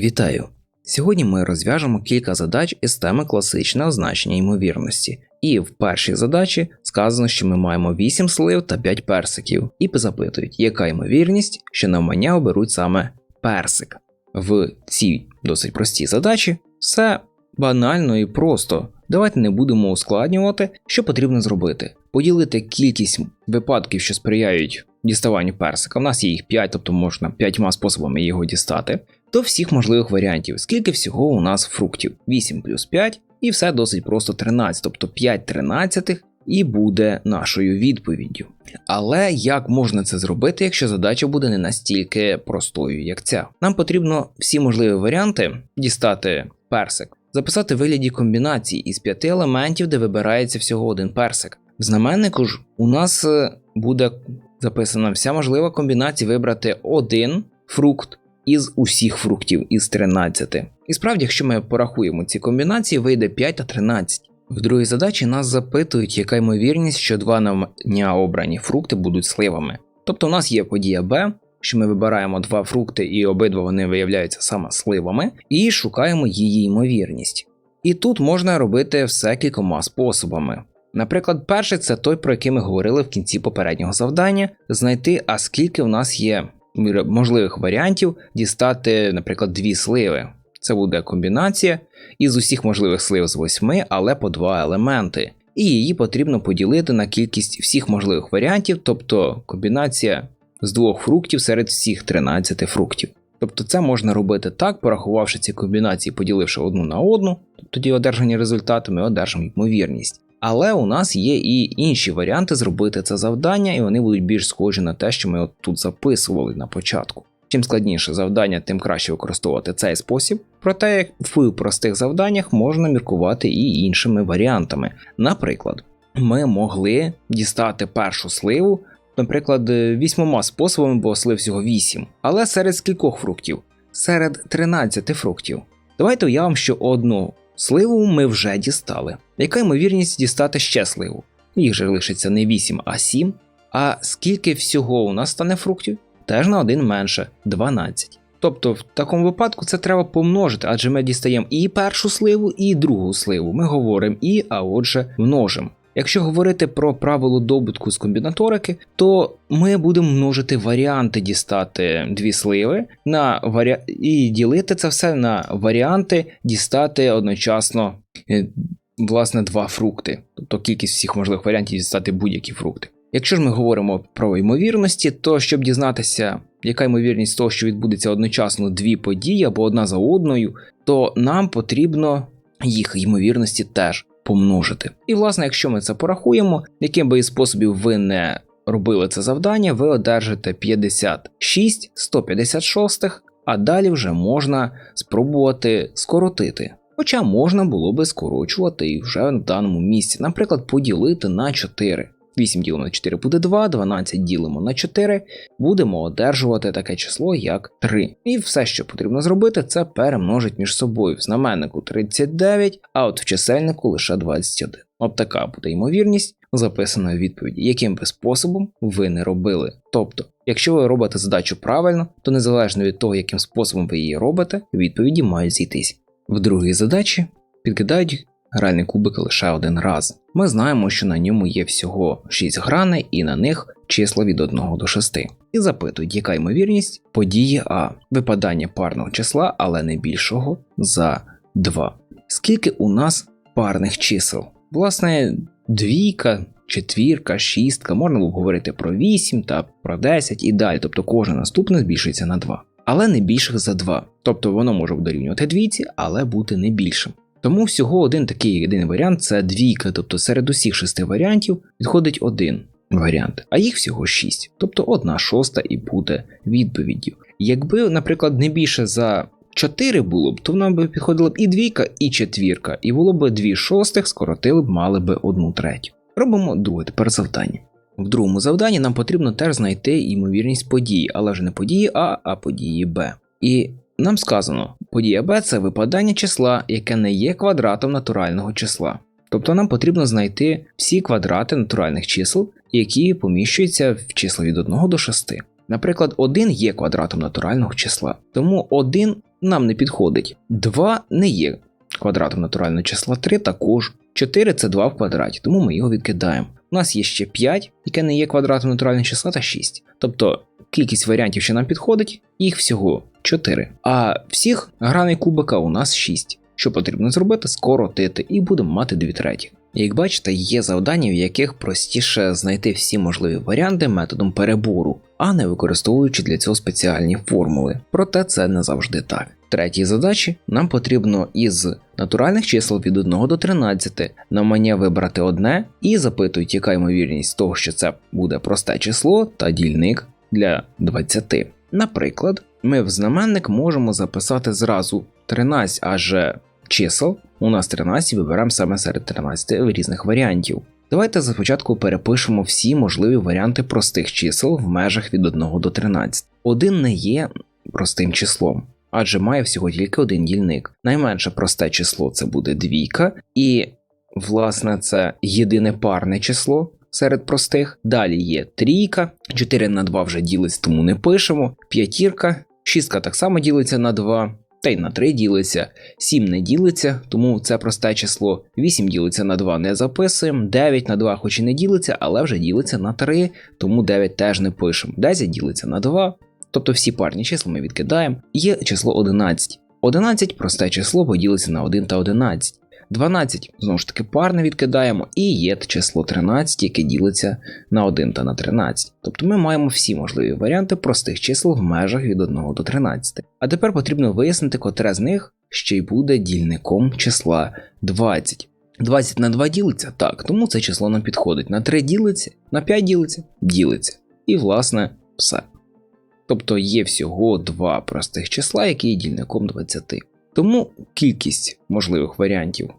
Вітаю! Сьогодні ми розв'яжемо кілька задач із теми класичного значення ймовірності. І в першій задачі сказано, що ми маємо 8 слив та 5 персиків, і запитують, яка ймовірність, що навмання оберуть саме персик. В цій досить простій задачі все банально і просто. Давайте не будемо ускладнювати, що потрібно зробити. Поділити кількість випадків, що сприяють діставанню персика. У нас є їх 5, тобто можна 5 способами його дістати. До всіх можливих варіантів, скільки всього у нас фруктів. 8 плюс 5, і все досить просто 13, тобто 5 тринадцятих і буде нашою відповіддю. Але як можна це зробити, якщо задача буде не настільки простою, як ця? Нам потрібно всі можливі варіанти дістати персик, записати вигляді комбінації із п'яти елементів, де вибирається всього один персик. В знаменнику ж у нас е, буде записана вся можлива комбінація вибрати один фрукт із усіх фруктів із 13. І справді, якщо ми порахуємо ці комбінації, вийде 5 та 13. В другій задачі нас запитують, яка ймовірність, що два навмання обрані фрукти будуть сливами. Тобто у нас є подія Б, що ми вибираємо два фрукти і обидва вони виявляються саме сливами, і шукаємо її ймовірність. І тут можна робити все кількома способами. Наприклад, перший це той, про який ми говорили в кінці попереднього завдання, знайти, а скільки у нас є можливих варіантів дістати, наприклад, дві сливи. Це буде комбінація із усіх можливих слив з восьми, але по два елементи. І її потрібно поділити на кількість всіх можливих варіантів, тобто комбінація з двох фруктів серед всіх 13 фруктів. Тобто це можна робити так, порахувавши ці комбінації, поділивши одну на одну, тоді одержані результати ми одержимо ймовірність. Але у нас є і інші варіанти зробити це завдання, і вони будуть більш схожі на те, що ми от тут записували на початку. Чим складніше завдання, тим краще використовувати цей спосіб. Проте, як в простих завданнях можна міркувати і іншими варіантами. Наприклад, ми могли дістати першу сливу, наприклад, вісьмома способами, бо слив всього 8, але серед скількох фруктів? Серед 13 фруктів. Давайте уявимо, що одну Сливу ми вже дістали. Яка ймовірність дістати ще сливу? Їх же лишиться не 8, а 7. А скільки всього у нас стане фруктів? Теж на один менше 12. Тобто, в такому випадку це треба помножити, адже ми дістаємо і першу сливу, і другу сливу. Ми говоримо і, а отже, множимо. Якщо говорити про правило добутку з комбінаторики, то ми будемо множити варіанти дістати дві сливи на варі... і ділити це все на варіанти дістати одночасно е, власне два фрукти, тобто кількість всіх можливих варіантів дістати будь-які фрукти. Якщо ж ми говоримо про ймовірності, то щоб дізнатися, яка ймовірність того, що відбудеться одночасно дві події або одна за одною, то нам потрібно їх ймовірності теж помножити. І, власне, якщо ми це порахуємо, яким би із способів ви не робили це завдання, ви одержите 56 156, а далі вже можна спробувати скоротити. Хоча можна було би скорочувати і вже в даному місці, наприклад, поділити на 4. 8 ділимо на 4 буде 2, 12 ділимо на 4, будемо одержувати таке число, як 3. І все, що потрібно зробити, це перемножити між собою в знаменнику 39, а от в чисельнику лише 21. От така буде ймовірність, записана в відповіді, яким би способом ви не робили. Тобто, якщо ви робите задачу правильно, то незалежно від того, яким способом ви її робите, відповіді мають зійтись. В другій задачі підкидають гральний кубик лише один раз. Ми знаємо, що на ньому є всього 6 граней і на них числа від 1 до 6. І запитують, яка ймовірність події А випадання парного числа, але не більшого за 2. Скільки у нас парних чисел? Власне, двійка, четвірка, шістка, можна було говорити про 8 та про 10 і далі, тобто кожне наступне збільшується на 2. Але не більших за 2. Тобто воно може дорівнювати двійці, але бути не більшим. Тому всього один такий єдиний варіант це двійка, тобто серед усіх шести варіантів відходить один варіант, а їх всього шість, тобто одна шоста і буде відповіддю. Якби, наприклад, не більше за 4 було б, то нам би підходила б і двійка, і четвірка, і було б дві шостих, скоротили б, мали б одну третю. Робимо друге тепер завдання. В другому завданні нам потрібно теж знайти ймовірність події, але ж не події А, а події Б. І нам сказано, подія b це випадання числа, яке не є квадратом натурального числа. Тобто нам потрібно знайти всі квадрати натуральних чисел, які поміщуються в числа від 1 до 6. Наприклад, 1 є квадратом натурального числа, тому 1 нам не підходить. 2 не є квадратом натурального числа 3 також. 4 це 2 в квадраті, тому ми його відкидаємо. У нас є ще 5, яке не є квадратом натурального числа та 6. Тобто кількість варіантів, що нам підходить, їх всього 4. А всіх граней кубика у нас 6. Що потрібно зробити? Скоротити, і будемо мати 2 треті. Як бачите, є завдання, в яких простіше знайти всі можливі варіанти методом перебору, а не використовуючи для цього спеціальні формули. Проте це не завжди так. Третій задачі нам потрібно із натуральних чисел від 1 до 13 навмання вибрати одне і запитують, яка ймовірність того, що це буде просте число та дільник для 20. Наприклад, ми в знаменник можемо записати зразу 13 аже чисел. У нас 13 виберемо саме серед 13 різних варіантів. Давайте спочатку перепишемо всі можливі варіанти простих чисел в межах від 1 до 13. Один не є простим числом, адже має всього тільки один дільник. Найменше просте число це буде двійка, і, власне, це єдине парне число серед простих. Далі є трійка, 4 на 2 вже ділиться, тому не пишемо. П'ятірка, шістка так само ділиться на 2. Та й на 3 ділиться, 7 не ділиться, тому це просте число. 8 ділиться на 2 не записуємо, 9 на 2 хоч і не ділиться, але вже ділиться на 3, тому 9 теж не пишемо. 10 ділиться на 2, тобто всі парні числа ми відкидаємо. Є число 11. 11 просте число, бо ділиться на 1 та 11. 12 знову ж таки парне відкидаємо, і є число 13, яке ділиться на 1 та на 13. Тобто ми маємо всі можливі варіанти простих чисел в межах від 1 до 13. А тепер потрібно вияснити, котре з них ще й буде дільником числа 20. 20 на 2 ділиться? Так, тому це число нам підходить. На 3 ділиться, на 5 ділиться, ділиться. І, власне, все. Тобто є всього два простих числа, які є дільником 20. Тому кількість можливих варіантів,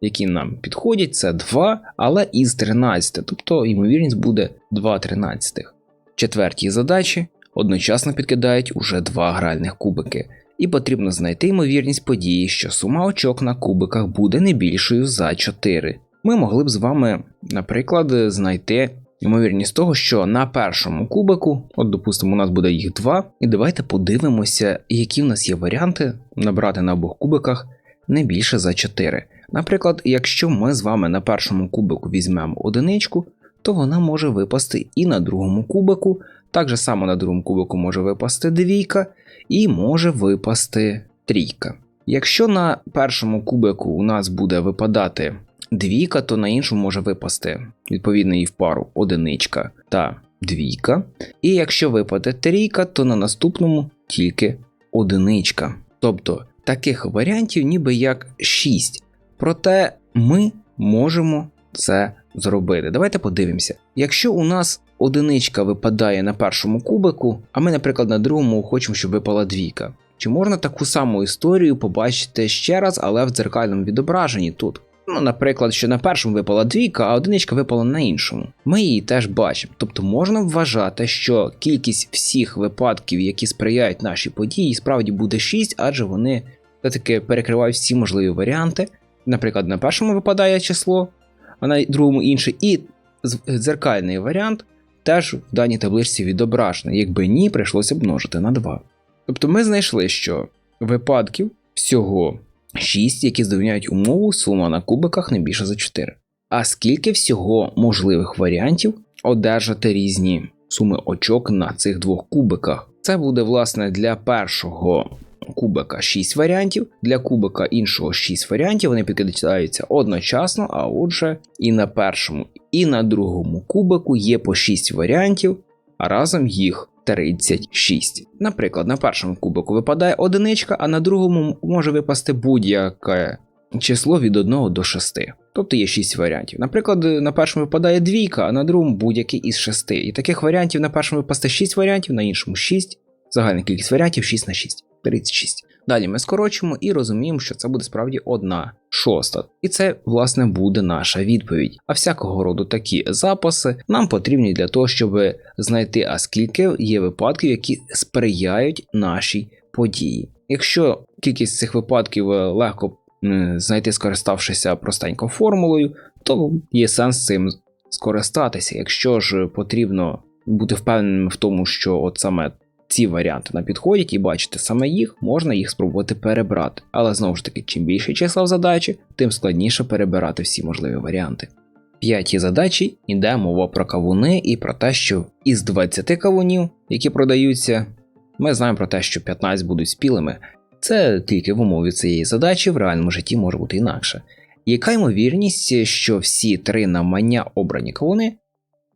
які нам підходять, це 2, але із 13, тобто ймовірність буде 2 тринадцятих. Четвертій задачі одночасно підкидають уже два гральних кубики, і потрібно знайти ймовірність події, що сума очок на кубиках буде не більшою за 4. Ми могли б з вами, наприклад, знайти ймовірність того, що на першому кубику, от допустимо, у нас буде їх два, і давайте подивимося, які в нас є варіанти набрати на обох кубиках не більше за 4. Наприклад, якщо ми з вами на першому кубику візьмемо одиничку, то вона може випасти і на другому кубику, так же само на другому кубику може випасти двійка, і може випасти трійка. Якщо на першому кубику у нас буде випадати двійка, то на іншому може випасти відповідно її в пару одиничка та двійка. І якщо випаде трійка, то на наступному тільки одиничка. Тобто таких варіантів ніби як 6. Проте ми можемо це зробити. Давайте подивимося. Якщо у нас одиничка випадає на першому кубику, а ми, наприклад, на другому хочемо, щоб випала двійка. Чи можна таку саму історію побачити ще раз, але в дзеркальному відображенні тут? Ну, наприклад, що на першому випала двійка, а одиничка випала на іншому. Ми її теж бачимо. Тобто можна вважати, що кількість всіх випадків, які сприяють нашій події, справді буде 6, адже вони все-таки перекривають всі можливі варіанти. Наприклад, на першому випадає число, а на другому інше, і дзеркальний варіант теж в даній табличці відображений. Якби ні, прийшлося б множити на 2. Тобто ми знайшли, що випадків всього 6, які здовільняють умову сума на кубиках не більше за 4. А скільки всього можливих варіантів одержати різні суми очок на цих двох кубиках? Це буде, власне, для першого кубика 6 варіантів, для кубика іншого 6 варіантів, вони підкидаються одночасно, а отже, і на першому, і на другому кубику є по 6 варіантів, а разом їх 36. Наприклад, на першому кубику випадає одиничка, а на другому може випасти будь-яке число від 1 до 6. Тобто є 6 варіантів. Наприклад, на першому випадає двійка, а на другому будь-який із 6. І таких варіантів на першому випасти 6 варіантів, на іншому 6. Загальна кількість варіантів 6 на 6. 36. Далі ми скорочимо і розуміємо, що це буде справді одна шоста. І це, власне, буде наша відповідь. А всякого роду такі записи нам потрібні для того, щоб знайти, а скільки є випадків, які сприяють нашій події. Якщо кількість цих випадків е, легко знайти, скориставшися простенько формулою, то є сенс цим скористатися. Якщо ж потрібно бути впевненим в тому, що от саме ці варіанти нам підходять і бачите саме їх, можна їх спробувати перебрати. Але знову ж таки, чим більше числа в задачі, тим складніше перебирати всі можливі варіанти. В п'ятій задачі йде мова про кавуни і про те, що із 20 кавунів, які продаються, ми знаємо про те, що 15 будуть спілими. Це тільки в умові цієї задачі в реальному житті може бути інакше. Яка ймовірність, що всі три навмання обрані кавуни,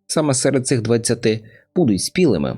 саме серед цих 20, будуть спілими?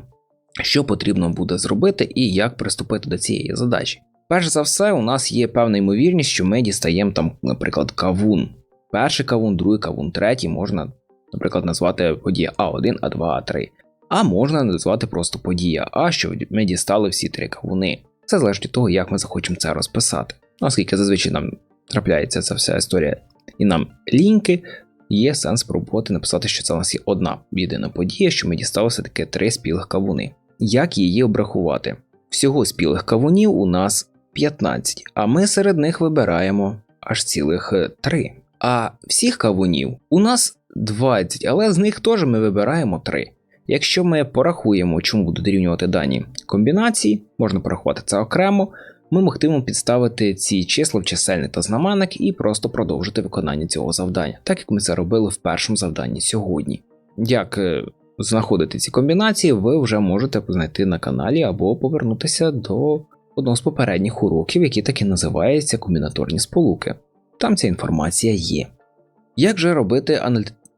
Що потрібно буде зробити і як приступити до цієї задачі? Перш за все, у нас є певна ймовірність, що ми дістаємо там, наприклад, кавун. Перший кавун, другий кавун, третій можна, наприклад, назвати подія А1, А2, А3. А можна назвати просто подія А, що ми дістали всі три кавуни. Це залежить від того, як ми захочемо це розписати. Ну, Оскільки зазвичай нам трапляється ця вся історія, і нам ліньки, є сенс спробувати написати, що це у нас є одна єдина подія, що ми дістали все-таки три спілих кавуни. Як її обрахувати? Всього спілих кавунів у нас 15, а ми серед них вибираємо аж цілих 3. А всіх кавунів у нас 20, але з них теж ми вибираємо 3. Якщо ми порахуємо, чому будуть дорівнювати дані комбінації, можна порахувати це окремо, ми могтимемо підставити ці числа в чисельник та знаменник і просто продовжити виконання цього завдання, так як ми це робили в першому завданні сьогодні. Як е, знаходити ці комбінації, ви вже можете знайти на каналі або повернутися до одного з попередніх уроків, який так і називається комбінаторні сполуки. Там ця інформація є. Як же робити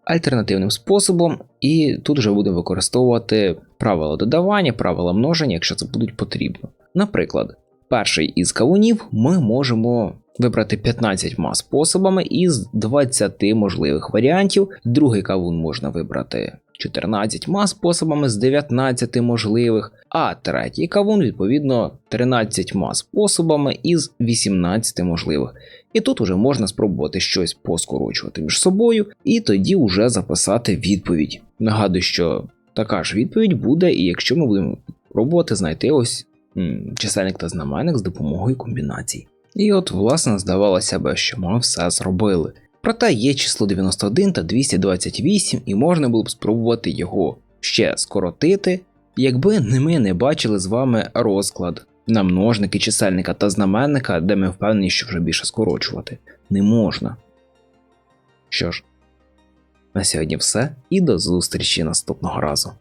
альтернативним способом, і тут вже будемо використовувати правила додавання, правила множення, якщо це будуть потрібно. Наприклад, перший із кавунів ми можемо вибрати 15 способами із 20 можливих варіантів. Другий кавун можна вибрати 14 способами з 19 можливих, а третій кавун, відповідно, 13 способами із 18 можливих. І тут уже можна спробувати щось поскорочувати між собою, і тоді вже записати відповідь. Нагадую, що така ж відповідь буде, і якщо ми будемо пробувати знайти ось м, чисельник та знаменник з допомогою комбінацій. І от, власне, здавалося б, що ми все зробили. Проте є число 91 та 228, і можна було б спробувати його ще скоротити, якби ми не бачили з вами розклад на множники чисельника та знаменника, де ми впевнені, що вже більше скорочувати не можна. Що ж, на сьогодні все і до зустрічі наступного разу.